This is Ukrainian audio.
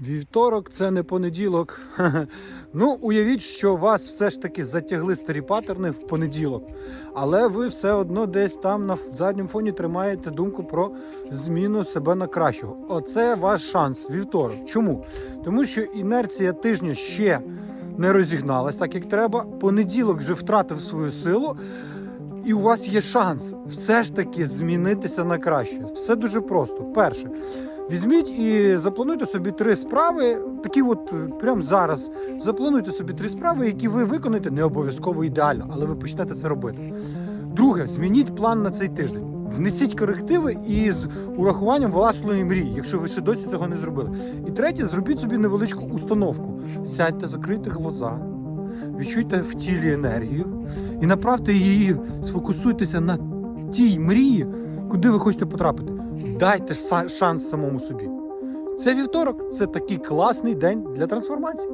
Вівторок це не понеділок. Ну, уявіть, що вас все ж таки затягли старі патерни в понеділок. Але ви все одно десь там на задньому фоні тримаєте думку про зміну себе на кращого. Оце ваш шанс вівторок. Чому? Тому що інерція тижня ще не розігналась так, як треба. Понеділок вже втратив свою силу, і у вас є шанс все ж таки змінитися на краще. Все дуже просто. Перше. Візьміть і заплануйте собі три справи, такі от е, прямо зараз. Заплануйте собі три справи, які ви виконаєте не обов'язково ідеально, але ви почнете це робити. Друге, змініть план на цей тиждень. Внесіть корективи і з урахуванням власної мрії, якщо ви ще досі цього не зробили. І третє, зробіть собі невеличку установку. Сядьте, закрийте глаза, відчуйте в тілі енергію і направте її, сфокусуйтеся на тій мрії, куди ви хочете потрапити. Дайте шанс самому собі. Це вівторок, це такий класний день для трансформації.